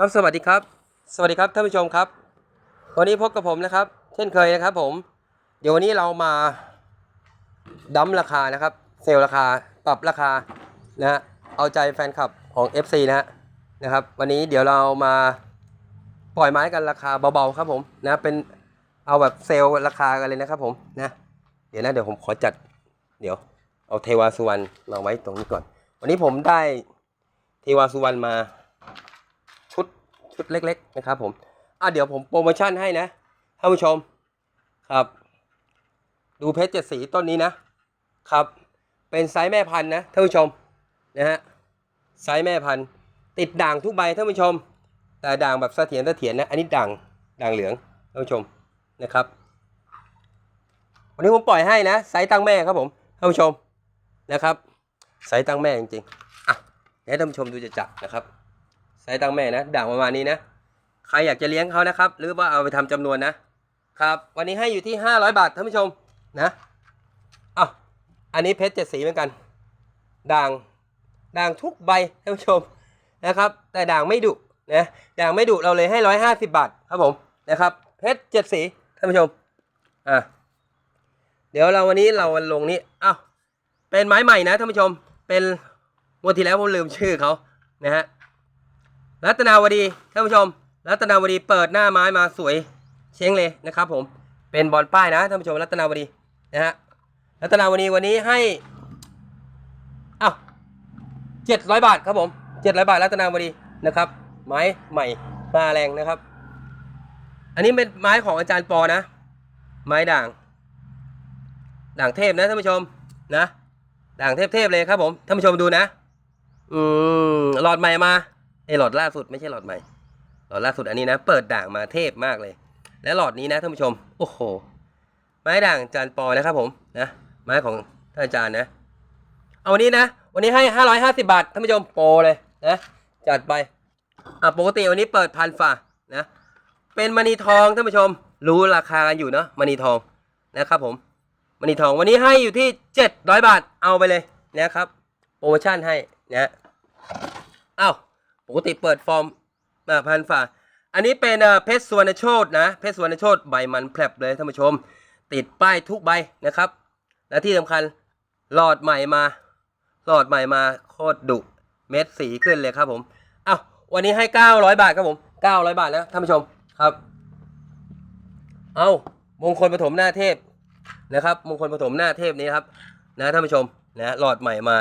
ครับสวัสดีครับ สวัสดีครับท่านผู้ชมครับ วันนี้พบกับผมนะครับ เช่นเคยนะครับ ผม เดี๋ยววันนี้เรามาดั้มราคานะครับ เซลล์ราคาปรับราคานะฮะเอาใจแฟนคลับของ FC นะฮะนะครับ วันนี้เดี๋ยวเรามาปล่อยไม้กันราคาเบาๆครับผมนะเป็นเอาแบบเซลล์ราคากันเลยนะครับ ผมนะเดี๋ยวนะเดี๋ยวผมขอจัด เดี๋ยว เอาเทวาสุวรรณมาไว้ตรงนี้ก่อน วันนี้ผมได้เทวาสุวรรณมา ชุดเล็ก ๆ นะครับผมอะเดี๋ยวผมโปรโมชั่นให้นะท่านผู้ชมครับ ดูเพชรเจ็ดสีต้นนี้นะครับ เป็นไซส์แม่พันธุ์นะท่านผู้ชมนะฮะไซส์แม่พันธุ์ติดด่างทุกใบท่านผู้ชม แต่ด่างแบบเสถียรเสถียรนะอันนี้ด่างด่างเหลืองท่านผู้ชมนะครับ วันนี้ผมปล่อยให้นะไซส์ตั้งแม่ครับผมท่านผู้ชมนะครับไซส์ตั้งแม่จริงๆอะให้ท่านผู้ชมดูจะจับนะครับ ไซส์ตั้งแม่นะ ด่างประมาณนี้นะ ใครอยากจะเลี้ยงเขานะครับ หรือว่าเอาไปทำจำนวนนะครับ วันนี้ให้อยู่ที่ 500 บาทท่านผู้ชมนะอ้าวอันนี้เพชรเจ็ดสีเหมือนกัน ด่างด่างทุกใบท่านผู้ชมนะครับ แต่ด่างไม่ดุนะด่างไม่ดุเราเลยให้150บาทครับผมนะครับ เพชรเจ็ดสีท่านผู้ชมอะเดี๋ยวเราวันนี้เราลงนี้อ้าวเป็นไม้ใหม่นะท่านผู้ชมเป็นวันที่แล้วผมลืมชื่อเขานะฮะ รัตนาวดีท่านผู้ชม รัตนาวดีเปิดหน้าไม้มาสวยเช้งเลยนะครับผมเป็นบอลป้ายนะท่านผู้ชมรัตนาวดีนะฮะรัตนาวดีวันนี้ให้อ้าวเจ็ดร้อยบาทครับผมเจ็ดร้อยบาทรัตนาวดีนะครับ ไม้ใหม่มาแรงนะครับ อันนี้เป็นไม้ของอาจารย์ปอนะ ไม้ด่าง ด่างเทพนะท่านผู้ชมนะ ด่างเทพๆเลยครับผมท่านผู้ชมดูนะ อืมหลอดใหม่มา ไอหลอดล่าสุดไม่ใช่หลอดใหม่ หลอดล่าสุดอันนี้นะ เปิดด่างมาเทพมากเลย และหลอดนี้นะท่านผู้ชม โอ้โห ไม้ด่างจานปอนะครับผมนะ ไม้ของท่านอาจารย์นะ เอาวันนี้นะ วันนี้ให้ห้าร้อยห้าสิบาทท่านผู้ชมโปรเลยนะจัดไป อะปกติวันนี้เปิดพันฝ่านะ เป็นมณีทองท่านผู้ชม รู้ราคากันอยู่เนาะมณีทองนะครับผมมณีทองวันนี้ให้อยู่ที่เจ็ดร้อยบาทเอาไปเลยนะครับโปรโมชั่นให้นะอ้า ปกติเปิดฟอร์มมาพันฝ่า อันนี้เป็นเพชรสวนโชตนะ เพชรสวนโชตใบมันแผลบเลยท่านผู้ชม ติดป้ายทุกใบนะครับ และที่สำคัญหลอดใหม่มา หลอดใหม่มาโคตรดุเม็ดสีขึ้นเลยครับผมอ้าววันนี้ให้ 900 บาทครับผม 900 บาทนะท่านผู้ชมครับ เอามงคลปฐมหน้าเทพนะครับ มงคลปฐมหน้าเทพนี้ครับ นะท่านผู้ชมนะหลอดใหม่มา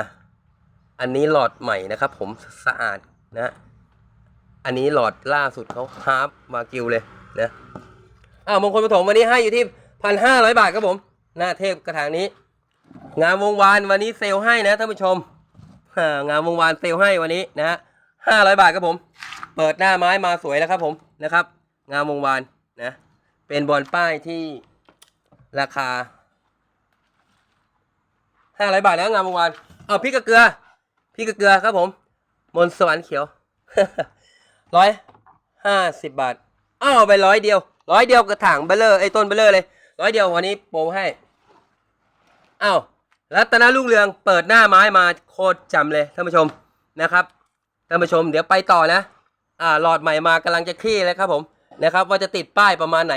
อันนี้หลอดใหม่นะครับ ผมสะอาด นะ อันนี้หลอดล่าสุดเขาฮาร์ปมากิวเลยนะอ้าวมงคลปฐมวันนี้ให้อยู่ที่พันห้าร้อยบาทครับผมหน้าเทพกระถางนี้ งามวงวานวันนี้เซลให้นะท่านผู้ชมงามวงวานเซลให้วันนี้นะฮะห้าร้อยบาทครับผม เปิดหน้าไม้มาสวยแล้วครับผมนะครับ งามวงวานนะ เป็นบอลป้ายที่ราคาห้าร้อยบาทแล้วงามวงวานเอาพริกกระเกลือพริกกระเกลือครับผม มนสวรรค์เขียวร้อยห้าสิบบาทอ้าวไปร้อยเดียวร้อยเดียวกระถางเบลเลอร์ไอ้ต้นเบลเลอร์เลยร้อยเดียววันนี้โปรให้อ้าวรัตนรุ่งเรืองเปิดหน้าไม้มาโคตรจำเลยท่านผู้ชมนะครับท่านผู้ชมเดี๋ยวไปต่อนะ อ่าหลอดใหม่มากำลังจะขี้แล้วครับผมนะครับ ว่าจะติดป้ายประมาณไหน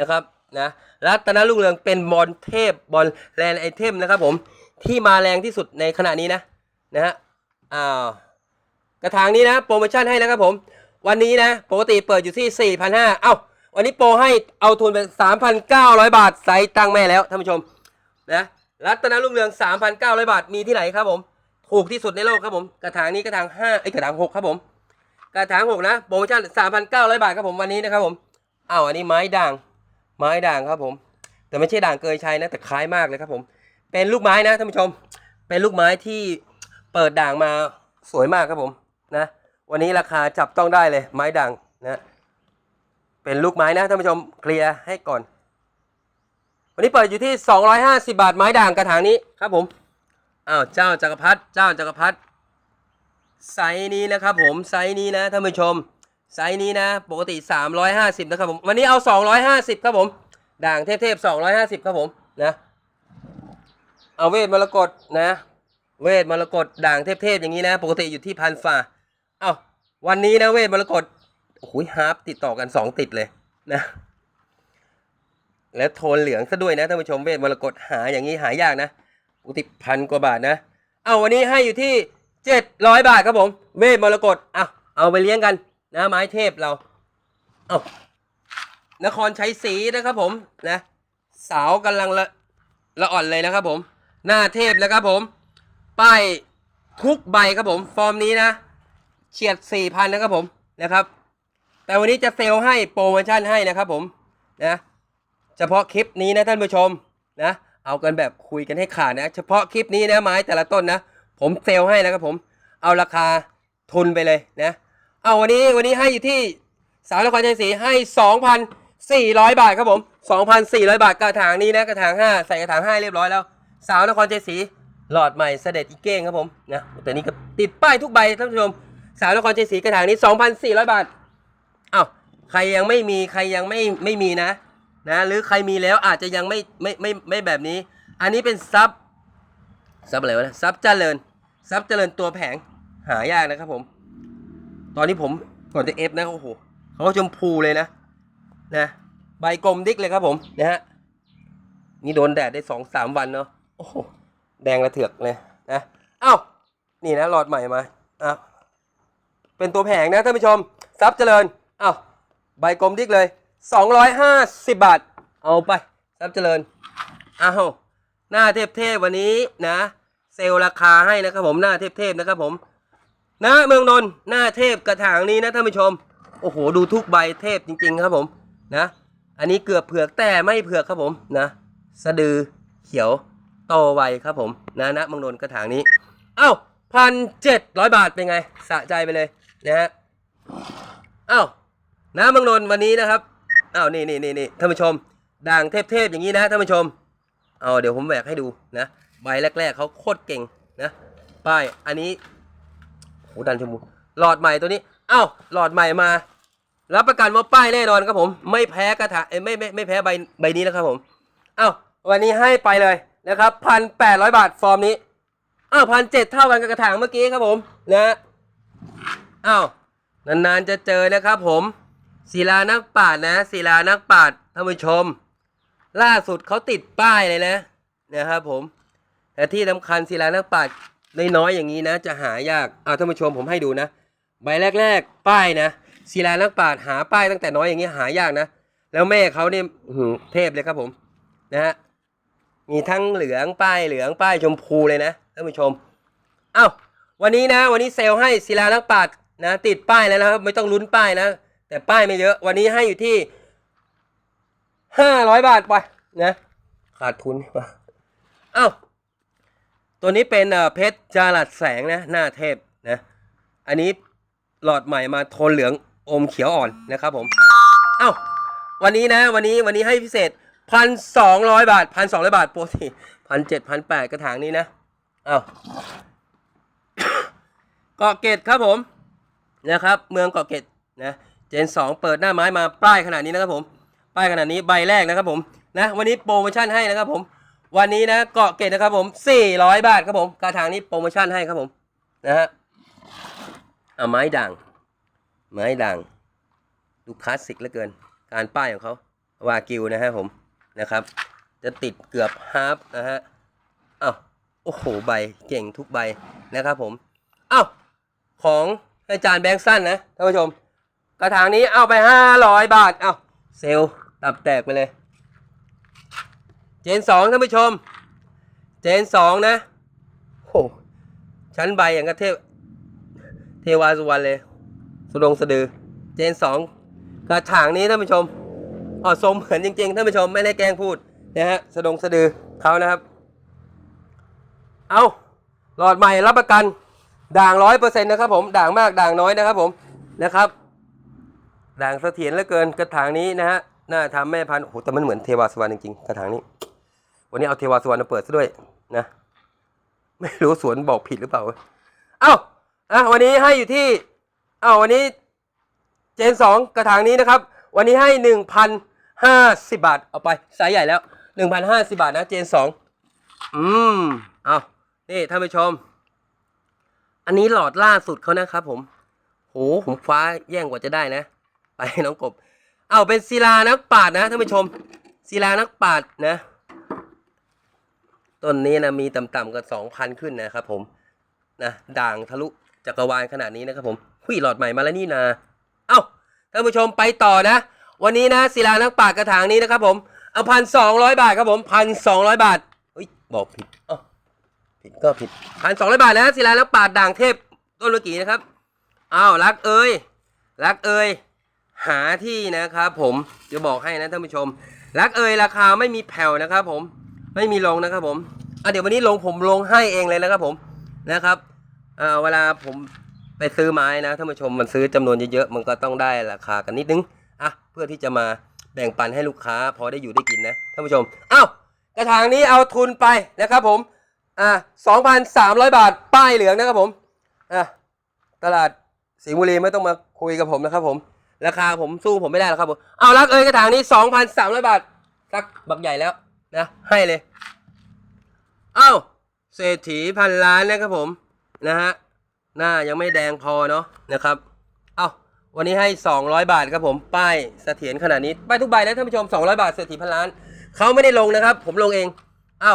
นะครับนะรัตนรุ่งเรืองเป็นบอลเทพบอลแลนไอเทมนะครับผมที่มาแรงที่สุดในขณะนี้นะนะฮะอ้าว กระถางนี้นะโปรโมชั่นให้นะครับผม วันนี้นะปกติเปิดอยู่ที่ 4,500เอ้าวันนี้โปรให้เอาทุนเป็น 3,900 บาทไซส์ตั้งแม่แล้วท่านผู้ชมนะรัตนรุ่งเรือง 3,900 บาทมีที่ไหนครับผม ถูกที่สุดในโลกครับผม กระถางนี้กระถาง5ไอ้กระถาง6ครับผม กระถาง 6 นะโปรโมชั่น 3,900 บาทครับผมวันนี้นะครับผมอ้าวอันนี้ไม้ด่าง ไม้ด่างครับผม แต่ไม่ใช่ด่างเกยชัยนะแต่คล้ายมากเลยครับผม เป็นลูกไม้นะท่านผู้ชม เป็นลูกไม้ที่เปิดด่างมาสวยมากครับผม นะวันนี้ราคาจับต้องได้เลย ไม้ด่างนะเป็นลูกไม้นะท่านผู้ชมเคลียร์ให้ก่อน วันนี้เปิดอยู่ที่ 250 บาทไม้ด่างกระถางนี้ครับผมอ้าวเจ้าจักรพรรดิเจ้าจักรพรรดิไซส์นี้นะครับผมไซส์นี้นะท่านผู้ชมไซส์นี้นะปกติ 350นะครับผมวันนี้เอา 250 ครับผม ด่างเทพๆ250 ครับผมนะเอาเวทมรกตนะ เวทมรกตด่างเทพๆอย่างนี้นะ ปกติอยู่ที่พันฝ่า เอ้าวันนี้นะเวทมรกตโอ้โหฮาร์ปติดต่อกันสองติดเลยนะ แล้วโทนเหลืองซะด้วยนะท่านผู้ชมเวทมรกตหาอย่างนี้หายากนะปกติพันกว่าบาทนะ เอาวันนี้ให้อยู่ที่เจ็ดร้อยบาทครับผม เวทมรกตอะเอาไปเลี้ยงกันนะไม้เทพเรา เอานครชัยศรีนะครับผมนะสาวกำลังละละอ่อนเลยนะครับผม หน้าเทพนะครับผม ป้ายทุกใบครับผม ฟอร์มนี้นะ เฉียดสี่พันะครับผมนะครับ แต่วันนี้จะเซลให้โปรโมชั่นให้นะครับผมนะเฉพาะคลิปนี้นะท่านผู้ชมนะเอากันแบบคุยกันให้ขาดนะ เฉพาะคลิปนี้นะไม้แต่ละต้นนะ ผมเซลให้นะครับผม เอาราคาทุนไปเลยนะ เอาวันนี้วันนี้ให้อยู่ที่สาวนครชัยศรีให้2,400 บาทครับผม 2,400 บาทกระถางนี้นะกระถาง5ใส่กระถาง5เรียบร้อยแล้ว สาวนครชัยศรีหลอดใหม่เสด็จอีเก้งครับผมนะแต่นี่ก็ติดป้ายทุกใบท่านผู้ชม สาวนครชัยศรีกระถางนี้ 2,400 บาทอ้าวใครยังไม่มีใครยังไม่ไม่มีนะนะหรือใครมีแล้วอาจจะยังไม่ไม่ไม่ไม่แบบนี้ อันนี้เป็นซับซับอะไรวะนะซับเจริญซับเจริญตัวแผงหายากนะครับผม ตอนนี้ผมก่อนจะเอฟนะโอ้โหเขาชมพูเลยนะนะใบกลมดิกเลยครับผมนะฮะนี่โดนแดดได้สองสามวันเนาะโอ้โหแดงระเถือกเลยนะอ้าวนี่นะหลอดใหม่มาอ้าว เป็นตัวแผงนะท่านผู้ชมซับเจริญอ้าวใบกลมดิกเลย 250 บาท เอาไปซับเจริญอ้าวหน้าเทพเทพวันนี้นะ เซลล์ราคาให้นะครับผมหน้าเทพเทพนะครับผมนะเมืองนนท์หน้าเทพกระถางนี้นะท่านผู้ชม โอ้โหดูทุกใบเทพจริง ๆ ครับผมนะ อันนี้เกือบเผือกแต่ไม่เผือกครับผมนะสะดือเขียวโตไวครับผมนะนะเมืองนนท์กระถางนี้ เอ้าพันเจ็ดร้อยบาทเป็นไง สะใจไปเลย นะฮะเอ้าน้ำเมืองนนท์วันนี้นะครับเอ้านี่นี่นี่นี่ท่านผู้ชม ด่างเทพๆอย่างนี้นะท่านผู้ชมเอาเดี๋ยวผมแหวกให้ดูนะใบแรก ๆเขาโคตรเก่งนะป้ายอันนี้โหดันชมพูหลอดใหม่ตัวนี้เอ้าหลอดใหม่มา รับประกันว่าป้ายแน่นอนครับผม ไม่แพ้กระถางเอ้ยไม่ไม่ไม่แพ้ใบใบนี้นะครับผมเอ้าวันนี้ให้ไปเลยนะครับพันแปดร้อยบาทฟอร์มนี้อ้าวพันเจ็ดเท่ากันกับกระถางเมื่อกี้ครับผมนะ อ้าวนานๆจะเจอนะครับผมศิลานักปราดนะศิลานักปราดท่านผู้ชม ล่าสุดเขาติดป้ายเลยนะนะครับผมแต่ที่สำคัญศิลานักปราดน้อยๆอย่างนี้นะ จะหายากอ้าวท่านผู้ชมผมให้ดูนะใบแรก ๆ ป้ายนะศิลานักปราดหาป้ายตั้งแต่น้อยอย่างนี้หายากนะ แล้วแม่เขาเนี่ยอื้อหือเทพเลยครับผมนะฮะมีทั้งเหลืองป้ายเหลืองป้ายชมพูเลยนะท่านผู้ชม เอ้าวันนี้นะ วันนี้เซลให้ศิลานักปราด นะติดป้ายแล้วนะครับ ไม่ต้องลุ้นป้ายนะแต่ป้ายไม่เยอะ วันนี้ให้อยู่ที่ห้าร้อยบาทไปนะ ขาดทุนว่ะเอ้าตัวนี้เป็นเพชรจารัดแสงนะ หน้าเทพนะ อันนี้หลอดใหม่มาโทนเหลืองอมเขียวอ่อนนะครับผมเอ้าวันนี้นะ วันนี้วันนี้ให้พิเศษพันสองร้อยบาทพันสองร้อยบาทโปกติพันเจ็ดพันแปดกระถางนี้นะเอ้าเกาะเกตครับผม นะครับ เมืองเกาะเกตนะเจนสองเปิดหน้าไม้มาป้ายขนาดนี้นะครับผมป้ายขนาดนี้ใบแรกนะครับผมนะวันนี้โปรโมชั่นให้นะครับผม วันนี้นะเกาะเกตนะครับผม 400 บาทครับผมกระถางนี้โปรโมชั่นให้ครับผมนะฮะเอาไม้ด่างไม้ด่างดูคลาสสิกเหลือเกิน การป้ายของเขาวากิวนะฮะผมนะครับ จะติดเกือบฮาร์ฟนะฮะอ้าวโอ้โหใบเก่งทุกใบนะครับผมอ้าวของ อาจารย์แบงค์สั้นนะท่านผู้ชม กระถางนี้เอาไปห้าร้อยบาท เอาเซลล์ตับแตกไปเลย เจนสองท่านผู้ชม เจนสองนะโอ้ชั้นใบอย่างกับเทพเทวาสุวรรณเลย สุดงสะดือ เจนสองกระถางนี้ท่านผู้ชมอ๋อทรงเหมือนจริงๆท่านผู้ชมไม่ได้แกล้งพูดนะฮะสะดงสะดือเขานะครับ เอาหลอดใหม่รับประกัน ด่างร้อยเปอร์เซ็นต์นะครับผมด่างมากด่างน้อยนะครับผมนะครับ ด่างเสถียรเหลือเกินกระถางนี้นะฮะน่าทำแม่พันธุ์โอ้โหแต่มันเหมือนเทวาสวรรณจริงๆกระถางนี้ วันนี้เอาเทวาสวรรณมาเปิดซะด้วยนะไม่รู้สวนบอกผิดหรือเปล่าเอ้าอะวันนี้ให้อยู่ที่เอ้าวันนี้เจนสองกระถางนี้นะครับ วันนี้ให้หนึ่งพันห้าสิบาทเอาไปไซส์ใหญ่แล้วหนึ่งพันห้าสิบาทนะเจนสองอืมเอานี่ท่านผู้ชม อันนี้หลอดล่าสุดเขานะครับ ผมโหผมฟ้าแย่งกว่าจะได้นะ ไปน้องกบ เอาเป็นศิลานักปราชญ์นะท่านผู้ชมศิลานักปราชญ์นะต้นนี้นะมีต่ำๆกับสองพันขึ้นนะครับผมนะด่างทะลุจักรวาลขนาดนี้นะครับผมหุยหลอดใหม่มาแล้วนี่นาเอ้าท่านผู้ชมไปต่อนะ วันนี้นะศิลานักปราชญ์กระถางนี้นะครับผมเอาพันสองร้อยบาทครับผมพันสองร้อยบาทเฮ้ยบอกผิดอ้า ผิดก็ผิดพันสองร้อยบาทนะศิลานักปาชญ์ด่างเทพต้นเมื่อกี้นะครับอ้าวรักเอ้ยรักเอ้ยหาที่นะครับ ผมจะบอกให้นะท่านผู้ชม รักเอ่ยราคาไม่มีแผ่วนะครับ ผมไม่มีลงนะครับ ผมอะเดี๋ยววันนี้ลงผมลงให้เองเลยนะครับ ผมนะครับอ่าเวลาผมไปซื้อไม้นะท่านผู้ชมมันซื้อจำนวนเยอะๆมันก็ต้องได้ราคากันนิดนึงอะเพื่อที่จะมาแบ่งปันให้ลูกค้าพอได้อยู่ได้กินนะท่านผู้ชมอ้าวกระถางนี้เอาทุนไปนะครับ ผม อ่า2,300 บาท ป้ายเหลืองนะครับผม อะ ตลาดสิงห์บุรีไม่ต้องมาคุยกับผมนะครับผม ราคาผมสู้ผมไม่ได้แล้วครับผม เอารักเอ้ยกระถางนี้สองพันสามร้อยบาท สักบักใหญ่แล้วนะ ให้เลย เอ้า เศรษฐีพันล้านนะครับผม นะฮะ หน้ายังไม่แดงพอเนาะนะครับ เอ้า วันนี้ให้ 200 บาทครับผม ป้ายเสถียรขนาดนี้ ป้ายทุกใบนะท่านผู้ชม 200 บาทเศรษฐีพันล้าน เขาไม่ได้ลงนะครับ ผมลงเอง เอ้า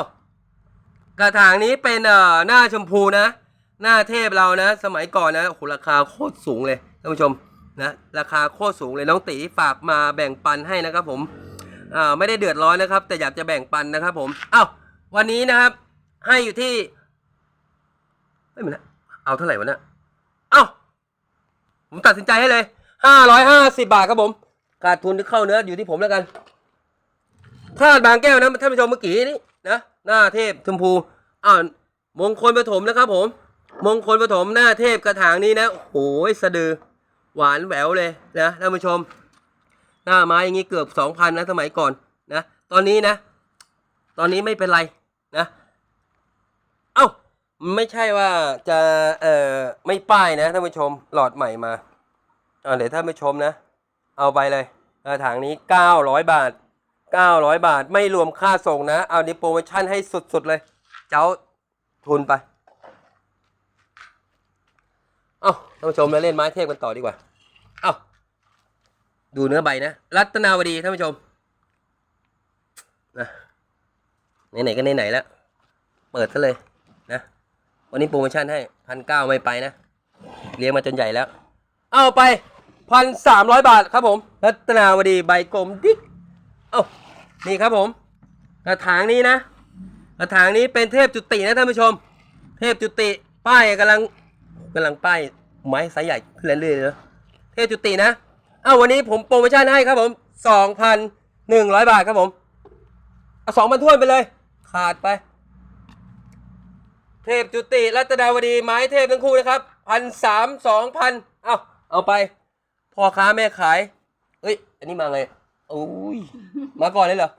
กระถางนี้เป็นเอ่อหน้าชมพูนะ หน้าเทพเรานะ สมัยก่อนนะโหราคาโคตรสูงเลยท่านผู้ชมนะราคาโคตรสูงเลยน้องตีฝากมาแบ่งปันให้นะครับผมอ่าไม่ได้เดือดร้อนนะครับ แต่อยากจะแบ่งปันนะครับผมเอ้าวันนี้นะครับ ให้อยู่ที่ไม่เหมือนนะเอาเท่าไหร่วะเนี่ยเอ้าผมตัดสินใจให้เลยห้าร้อยห้าสิบาทครับผมขาดทุนที่เข้าเนื้ออยู่ที่ผมแล้วกันพลาดบางแก้วนะท่านผู้ชมเมื่อกี้นี้นะ หน้าเทพชมพูอ้าวมงคลปฐมนะครับผม มงคลปฐมหน้าเทพกระถางนี้นะโอ้ยสะดือ หวานแหววเลยนะท่านผู้ชม หน้าไม้อย่างนี้เกือบสองพันนะสมัยก่อนนะตอนนี้นะ ตอนนี้ไม่เป็นไรนะ เอ้าไม่ใช่ว่าจะเอ่อไม่ป้ายนะท่านผู้ชมหลอดใหม่มาอ่าเดี๋ยวท่านผู้ชมนะ เอาไปเลยกระถางนี้เก้าร้อยบาท เก้าร้อยบาทไม่รวมค่าส่งนะ เอาในโปรโมชั่นให้สุดๆเลย เจ้าทุนไป เอ้าท่านผู้ชมมาเล่นไม้เทพกันต่อดีกว่า เอ้าดูเนื้อใบนะ รัตนาวดีท่านผู้ชมนะไหนๆก็ไหนๆแล้ว เปิดซะเลยนะ วันนี้โปรโมชั่นให้พันเก้าไม่ไปนะ เลี้ยงมาจนใหญ่แล้ว เอาไปพันสามร้อยบาทครับผม รัตนาวดีใบกลมดิ๊ก เอ้านี่ครับผม กระถางนี้นะ กระถางนี้เป็นเทพจุตินะท่านผู้ชม เทพจุติป้ายกำลังกำลังป้ายไม้ไซส์ใหญ่ขึ้นเรื่อยๆเลยนะเทพจุตินะ เอ้าวันนี้ผมโปรโมชั่นให้ครับผมสองพันหนึ่งร้อยบาทครับผมเอาสองพันถ้วนไปเลย ขาดไป เทพจุติรัตนาวดีไม้เทพทั้งคู่นะครับพันสามสองพันเอาเอาไปพ่อค้าแม่ขาย เอ้ย อันนี้มาไง โอ้ยมาก่อนเลยเหรอ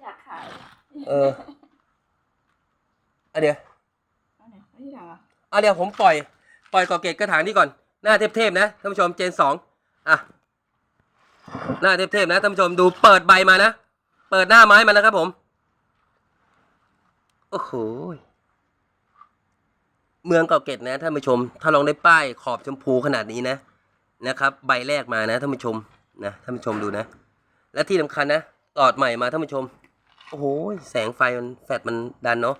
อยากขายเอออันเดี๋ยวเอาไหนไม่ได้อะเอาเดี๋ยวผมปล่อย ปล่อยกอเกตกระถางนี้ก่อน หน้าเทพๆนะท่านผู้ชมเจนสองอะ หน้าเทพๆนะท่านผู้ชมดูเปิดใบมานะ เปิดหน้าไม้มานะครับผม โอ้โห เมืองเกาะเกตนะท่านผู้ชม ถ้าลองได้ป้ายขอบชมพูขนาดนี้นะ นะครับ ใบแรกมานะท่านผู้ชม นะท่านผู้ชมดูนะ และที่สำคัญนะตอดใหม่มาท่านผู้ชม โอ้โหแสงไฟมันแฟดมันดันเนาะ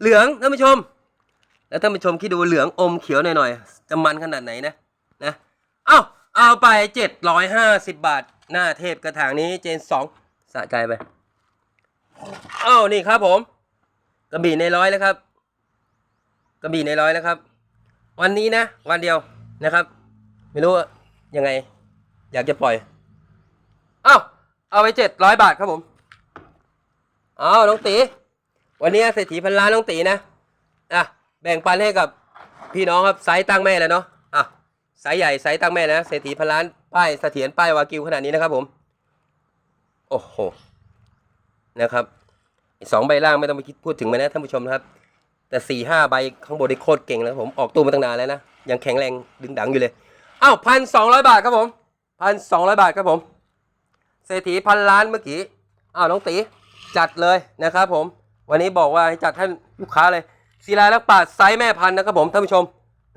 เหลืองท่านผู้ชม แล้วท่านผู้ชมคิดดูเหลืองอมเขียวหน่อยๆจะมันขนาดไหนนะนะเอ้าเอาไปเจ็ดร้อยห้าสิบบาท หน้าเทพกระถางนี้เจนสองสะใจไปเอ้านี่ครับผมกระบี่ในร้อยแล้วครับกระบี่ในร้อยแล้วครับ วันนี้นะ วันเดียวนะครับ ไม่รู้ยังไง อยากจะปล่อยเอ้าเอาไปเจ็ดร้อยบาทครับผมเอาน้องตี วันนี้เศรษฐีพันล้านน้องตีนะอะแบ่งปันให้กับพี่น้องครับไซส์ตั้งแม่เลยเนาะอะไซส์ใหญ่ไซส์ตั้งแม่นะเศรษฐีพันล้านป้ายเสถียรป้ายวากิวขนาดนี้นะครับผมโอ้โหนะครับสองใบล่างไม่ต้องไปคิดพูดถึงมันนะท่านผู้ชมนะครับ แต่สี่ห้าใบข้างบนนี่โคตรเก่งแล้วผมออกตู้มาตั้งนานแล้วนะ ยังแข็งแรงดึงดังอยู่เลยอ้าวพันสองร้อยบาทครับผม พันสองร้อยบาทครับผมเศรษฐีพันล้านเมื่อกี้อ้าวน้องตีจัดเลยนะครับผม วันนี้บอกว่าจัดให้ลูกค้าเลยศิลาลักปาดไซส์แม่พันธุ์นะครับผมท่านผู้ชม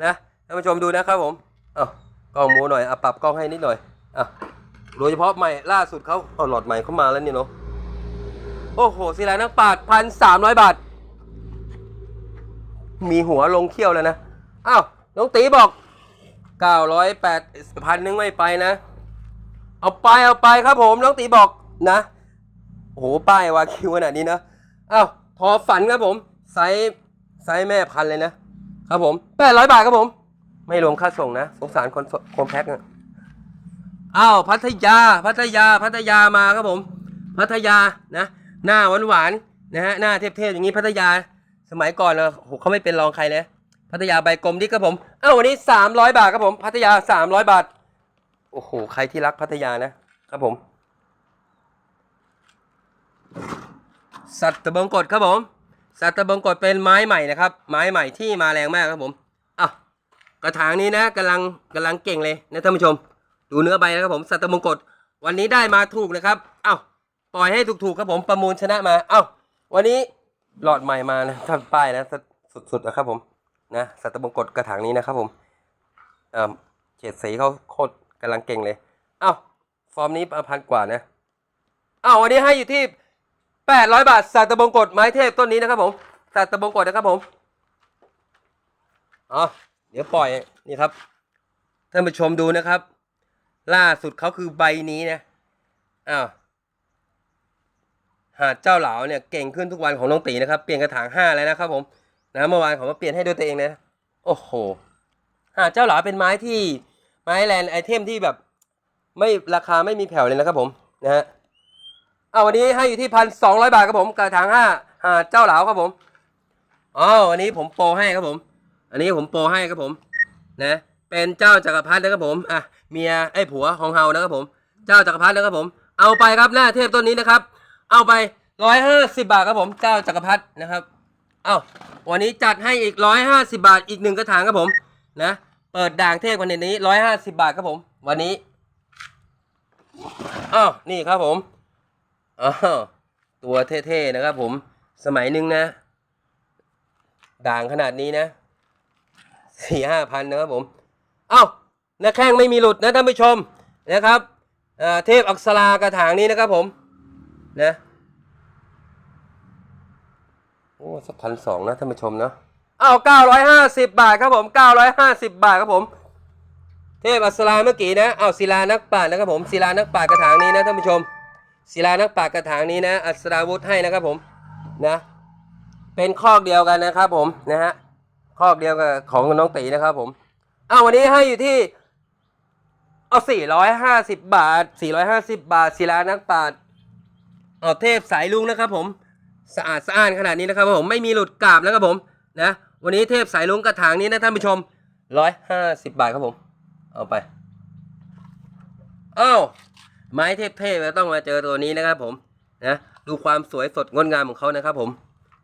นะท่านผู้ชมดูนะครับผมอ้าวกล้องมูหน่อยอะปรับกล้องให้นิดหน่อยอะโดยเฉพาะใหม่ล่าสุดเขาเอาหลอดใหม่เข้ามาแล้วนี่เนาะโอ้โหศิลานักปาดพันสามร้อยบาท มีหัวลงเขี้ยวแล้วนะอ้าวน้องตีบอก เก้าร้อยแปดพันนึงไม่ไปนะ เอาไปเอาไปครับผมน้องตีบอกนะโอ้โหป้ายวาคิวขนาดนี้นะอ้าวทอฝันครับผมไซส์ไซส์แม่พันเลยนะครับผมแปดร้อยบาทครับผม ไม่รวมค่าส่งนะสงสารคนคนแพ็คนะอ้าวพัทยาพัทยาพัทยามาครับผม พัทยานะ หน้าหวานหวานๆนะฮะหน้าเทพๆอย่างนี้พัทยา สมัยก่อนเนะเขาไม่เป็นรองใครนะ พัทยาใบกลมดิครับผม เอ้าวันนี้สามร้อยบาทครับผม พัทยาสามร้อยบาท โอ้โห ใครที่รักพัทยานะครับผม สัตว์ตะบงกฎครับผม สัตว์ตะบงกฎเป็นไม้ใหม่นะครับ ไม้ใหม่ที่มาแรงมากครับผมอะกระถางนี้นะกำลังกำลังเก่งเลยนะท่านผู้ชม ดูเนื้อใบนะครับผม สัตว์ตะบงกฎวันนี้ได้มาถูกนะครับเอ้าปล่อยให้ถูกๆครับผมประมูลชนะมา เอ้าวันนี้หลอดใหม่มานะท่านป้ายนะสุดๆนะครับผม นะสัตบงกฎกระถางนี้นะครับผมเออเฉดสีเขาโคตรกำลังเก่งเลย เอ้า ฟอร์มนี้ประพันกว่านะ เอ้าวันนี้ให้อยู่ที่แปดร้อยบาทสัตบงกฎไม้เทพต้นนี้นะครับผมสัตบงกฎนะครับผมอ๋อเดี๋ยวปล่อยนี่ครับท่านผู้ชมดูนะครับ ล่าสุดเขาคือใบนี้นะอ้าวหาดเจ้าเหลาเนี่ยเก่งขึ้นทุกวันของน้องตีนะครับ เปลี่ยนกระถางห้าแล้วนะครับผม นะเมื่อวานเขามาเปลี่ยนให้ด้วยตัวเองนะโอ้โหหาดเจ้าเหลาเป็นไม้ที่ไม้แลนด์ไอเทมที่แบบ ไม่ราคาไม่มีแผ่วเลยนะครับผมนะฮะเอาวันนี้ให้อยู่ที่พันสองร้อยบาทครับผมกระถางห้าหาเจ้าเหลาครับผมอ๋อวันนี้ผมโปรให้ครับผม อันนี้ผมโปรให้ครับผม นะ เป็นเจ้าจักรพรรดินะครับผมอะเมียไอ้ผัวของเฮานะครับผม เจ้าจักรพรรดินะครับผม เอาไปครับหน้าเทพต้นนี้นะครับ เอาไปร้อยห้าสิบาทครับผมเจ้าจักรพรรดินะครับเอ้าวันนี้จัดให้อีกร้อยห้าสิบาทอีกหนึ่งกระถางครับผมนะเปิดด่างเทพวันนี้ร้อยห้าสิบาทครับผม วันนี้อ้าวนี่ครับผมอ้าวตัวเท่ๆนะครับผมสมัยหนึ่งนะ ด่างขนาดนี้นะสี่ห้าพันนะครับผมเอ้าหน้าแข้งไม่มีหลุดนะท่านผู้ชมนะครับอ่าเทพอักษรากระถางนี้นะครับผมนะ โอ้สักพันสองนะท่านผู้ชมนะเอาเก้าร้อยห้าสิบบาทครับผมเก้าร้อยห้าสิบบาทครับผม เทพอักษราเมื่อกี้นะเอาศิลานักปราชญ์นะครับผมศิลานักปราชญ์กระถางนี้นะท่านผู้ชมศิลานักปราชญ์กระถางนี้นะ อัศราวุธให้นะครับผมนะ เป็นคอกเดียวกันนะครับผมนะฮะคอกเดียวกับของน้องตีนะครับผมเอาววันนี้ให้อยู่ที่เอาสี่ร้อยห้าสิบบาทสี่ร้อยห้าสิบบาทศิลานักปราชญ์เอาเทพสายลุงนะครับผม สะอาดสะอ้านขนาดนี้นะครับผมไม่มีหลุดกราบนะครับผมนะวันนี้เทพสายลุงกระถางนี้นะท่านผู้ชมร้อยห้าสิบบาทครับผม เอาไปอ้าวไม้เทพๆต้องมาเจอตัวนี้นะครับผมนะดูความสวยสดงดงามของเขานะครับผม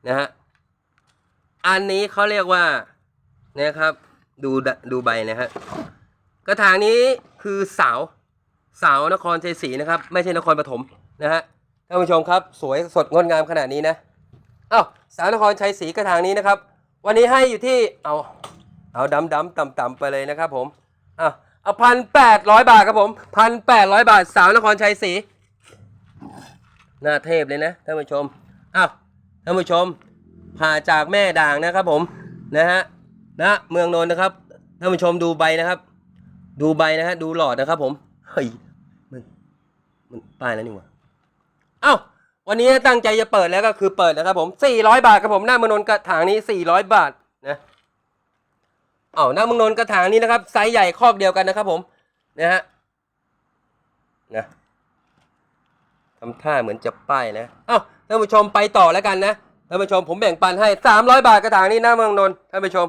นะฮะอันนี้เขาเรียกว่านะครับดูดดูใบนะฮะกระถางนี้คือสาวสาวนครชัยศรีนะครับ ไม่ใช่นครปฐมนะฮะ ท่านผู้ชมครับ สวยสดงดงามขนาดนี้นะอ้าวสาวนครชัยศรีกระถางนี้นะครับ วันนี้ให้อยู่ที่เอาเอาดำดำต่ำต่ำไปเลยนะครับผมอ้าวเอาพันแปดร้อยบาทครับผมพันแปดร้อยบาทสาวนครชัยศรีหน้าเทพเลยนะท่านผู้ชมอ้าวท่านผู้ชมผ่าจากแม่ด่างนะครับผมนะฮะนะเมืองนนท์นะครับท่านผู้ชมดูใบนะครับ ดูใบนะฮะดูหลอดนะครับผมเฮ้ยมันมันป้ายแล้วนี่หว่า เอ้าวันนี้ตั้งใจจะเปิดแล้วก็คือเปิดนะครับผม400 บาทครับผมหน้าเมืองนนท์กระถางนี้ 400 บาทนะเอ้าหน้าเมืองนนท์กระถางนี้นะครับไซส์ใหญ่คอกเดียวกันนะครับผมนะฮะนะทำท่าเหมือนจะป้ายนะเอ้าท่านผู้ชมไปต่อแล้วกันนะท่านผู้ชมผมแบ่งปันให้ 300 บาทกระถางนี้หน้าเมืองนนท์ท่านผู้ชม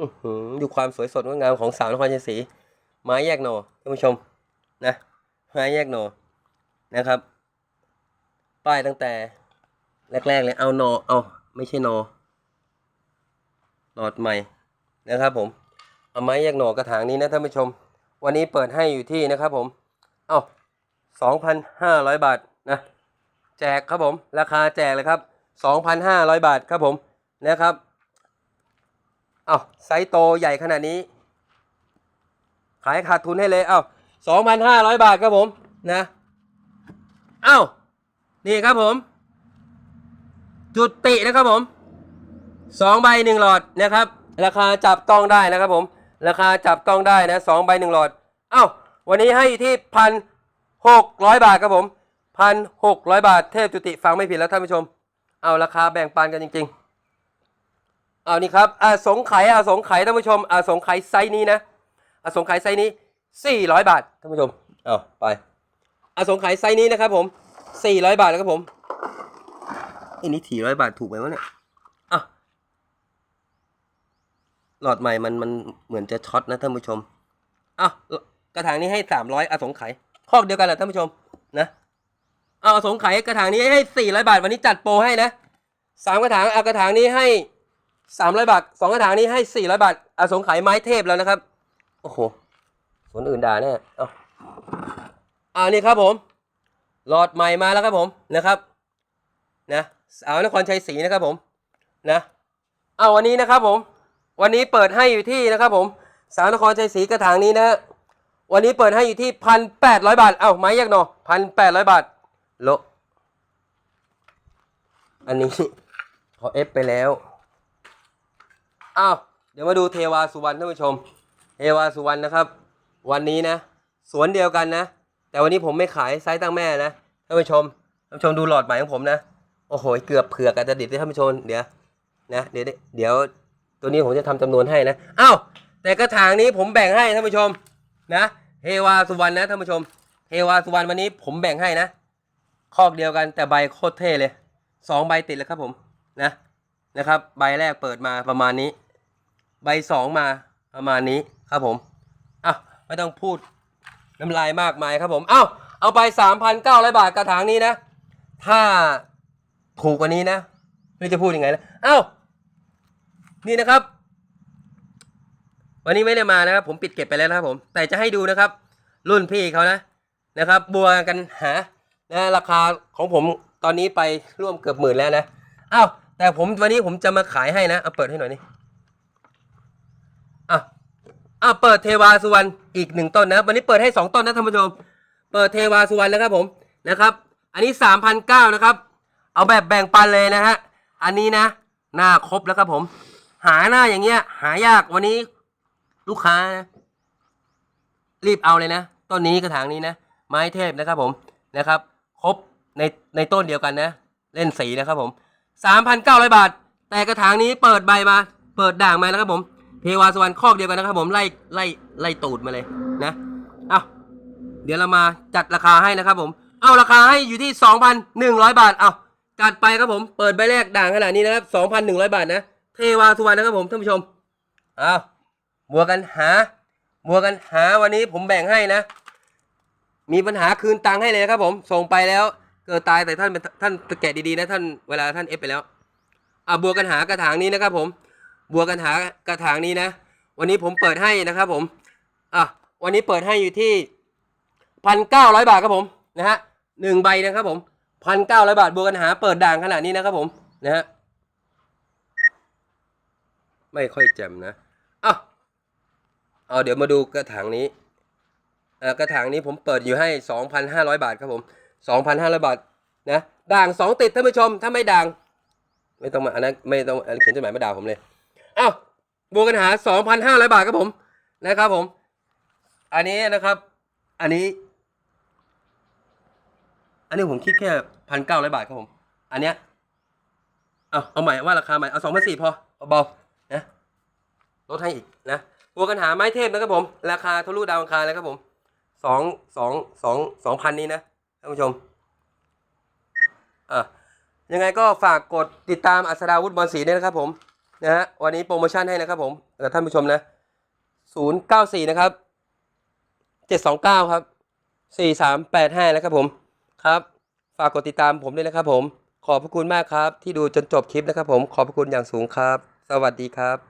อือหือดูความสวยสดงดงามของสาวนครชัยศรี ไม้แยกหนอท่านผู้ชมนะไม้แยกหนอนะครับ ป้ายตั้งแต่ แรก ๆ เลยเอาหนอเอาไม่ใช่หนอหลอดใหม่นะครับ ผมเอาไม้แยกหนอกระถางนี้นะท่านผู้ชม วันนี้เปิดให้อยู่ที่นะครับ ผม เอาสองพันห้าร้อยบาทนะแจกครับผม ราคาแจกเลยครับสองพันห้าร้อยบาทครับผมนะครับเอาไซส์โตใหญ่ขนาดนี้ ขายขาดทุนให้เลย เอาสองพันห้าร้อยบาทครับผมนะ เอ้า นี่ครับผม จุตินะครับผมสองใบหนึ่งหลอดนะครับ ราคาจับต้องได้นะครับผม ราคาจับต้องได้นะสองใบหนึ่งหลอด เอ้า วันนี้ให้อยู่ที่พันหกร้อยบาทครับผมพันหกร้อยบาทเทพจุติฟังไม่ผิดแล้วท่านผู้ชม เอาราคาแบ่งปันกันจริง ๆ เอานี่ครับอ่าสงไข่อ่าสงไข่ท่านผู้ชมอ่าสงไข่ไซส์นี้นะ อ่าสงไข่ไซส์นี้สี่ร้อยบาทท่านผู้ชมเอาไปอ่าสงไข่ไซส์นี้นะครับ ผมสี่ร้อยบาทนะครับผมอันนี้สี่ร้อยบาทถูกไหมวะเนี่ยอะหลอดใหม่มันมันเหมือนจะช็อตนะท่านผู้ชมอ้าวกระถางนี้ให้สามร้อยอสงไข่คอกเดียวกันแหละท่านผู้ชมนะเอาอสงไข่กระถางนี้ให้สี่ร้อยบาทวันนี้จัดโปรให้นะสามกระถางเอากระถางนี้ให้สามร้อยบาทสองกระถางนี้ให้สี่ร้อยบาทอาสงไขยไม้เทพแล้วนะครับ โอ้โหสวนอื่นด่าแน่เอาอ่านี่ครับผม หลอดใหม่มาแล้วครับผมนะครับนะสาวนครชัยศรีนะครับผมนะเอาวันนี้นะครับผม วันนี้เปิดให้อยู่ที่นะครับผมสาวนครชัยศรีกระถางนี้นะฮะวันนี้เปิดให้อยู่ที่พันแปดร้อยบาท เอ้าไม้ยักษ์หนอพันแปดร้อยบาทโลอันนี้เขาเอฟไปแล้ว อ้าว เดี๋ยวมาดูเทวาสุวรรณท่านผู้ชม เทวาสุวรรณนะครับ วันนี้นะ สวนเดียวกันนะ แต่วันนี้ผมไม่ขายไซส์ตั้งแม่นะท่านผู้ชมท่านผู้ชมดูหลอดใหม่ของผมนะ โอ้โห เกือบเผือกอาจจะดิบด้ท่านผู้ชมเดี๋ยวนะเดี๋ยวเดี๋ยวตัวนี้ผมจะทำจำนวนให้นะอ้าวแต่กระถางนี้ผมแบ่งให้ท่านผู้ชมนะเทวาสุวรรณนะท่านผู้ชมเทวาสุวรรณวันนี้ผมแบ่งให้นะคอกเดียวกันแต่ใบโคตรเท่เลยสองใบติดแล้วครับผมนะนะครับ ใบแรกเปิดมาประมาณนี้ ใบสองมา ประมาณนี้ครับผมอะไม่ต้องพูดน้ำลายมากมายครับผม เอ้าเอาไปสามพันเก้าร้อยบาทกระถางนี้นะ ถ้าถูกกว่านี้นะไม่จะพูดยังไงแล้วเอ้า นี่นะครับ วันนี้ไม่ได้มานะครับ ผมปิดเก็บไปแล้วนะครับผม แต่จะให้ดูนะครับ รุ่นพี่เขานะนะครับ บัวกันหานะราคาของผมตอนนี้ไปร่วมเกือบหมื่นแล้วนะ เอ้าแต่ผมวันนี้ผมจะมาขายให้นะ เอาเปิดให้หน่อยนี่ อะอะเปิดเทวาสุวรรณอีกหนึ่งต้นนะวันนี้เปิดให้สองต้นนะท่านผู้ชม เปิดเทวาสุวรรณนะครับผมนะครับ อันนี้สามพันเก้านะครับ เอาแบบแบ่งปันเลยนะฮะอันนี้นะ หน้าครบแล้วครับผม หาหน้าอย่างเงี้ย หายากวันนี้ลูกค้านะรีบเอาเลยนะต้นนี้กระถางนี้นะ ไม้เทพนะครับผมนะครับ ครบในในต้นเดียวกันนะ เล่นสีนะครับผมสามพันเก้าร้อยบาท แต่กระถางนี้เปิดใบมา เปิดด่างมาแล้วครับผม เทวาสวรรค์คอกเดียวกันนะครับผมไล่ไล่ไล่ตูดมาเลยนะเอาเดี๋ยวเรามาจัดราคาให้นะครับผมเอาราคาให้อยู่ที่สองพันหนึ่งร้อยบาทเอาจัดไปครับผมเปิดใบแรกด่างขนาดนี้นะครับสองพันหนึ่งร้อยบาทนะเทวาสวรรณนะครับผมท่านผู้ชมเอาบัวกันหาบัวกันหาวันนี้ผมแบ่งให้นะ มีปัญหาคืนตังค์ให้เลยนะครับผมส่งไปแล้วเกิดตายแต่ท่านเป็นท่านแกะดีๆนะท่านเวลาท่านเอฟไปแล้วอะบัวกันหากระถางนี้นะครับผม บัวกันหากระถางนี้นะ วันนี้ผมเปิดให้นะครับผมอะวันนี้เปิดให้อยู่ที่พันเก้าร้อยบาทครับผมนะฮะหนึ่งใบนะครับผมพันเก้าร้อยบาทบัวกันหาเปิดด่างขนาดนี้นะครับผมนะฮะไม่ค่อยแจ่มนะอะเอาเดี๋ยวมาดูกระถางนี้อ่ากระถางนี้ผมเปิดอยู่ให้2,500บาทครับผม2,500บาทนะด่างสองติดท่านผู้ชมถ้าไม่ด่าง ไม่ต้องมาอันนั้นไม่ต้องเขียนจดหมายมาด่าผมเลย อ้าวบวกกันหา 2,500 บาทครับผมนะครับผม อันนี้นะครับ อันนี้ อันนี้ผมคิดแค่พันเก้าร้อยบาทครับผม อันเนี้ยเอาเอาใหม่ว่าราคาใหม่เอาสองพันสี่พอเบาๆนะลดให้อีกนะบวกกันหาไม้เทพนะครับผม ราคาทะลุดาวอังคารเลยครับผมสองสองสองสองพันนี้นะท่านผู้ชมอะยังไงก็ฝากกดติดตามอัศดาวุฒิบอลศรีด้วยนะครับผม นะฮะวันนี้โปรโมชั่นให้นะครับผมกับท่านผู้ชมนะศูนย์เก้าสี่นะครับเจ็ดสองเก้าครับสี่สามแปดห้านะครับผมครับ ฝากกดติดตามผมด้วยนะครับผมขอบพระคุณมากครับ ที่ดูจนจบคลิปนะครับผมขอบพระคุณอย่างสูงครับ สวัสดีครับ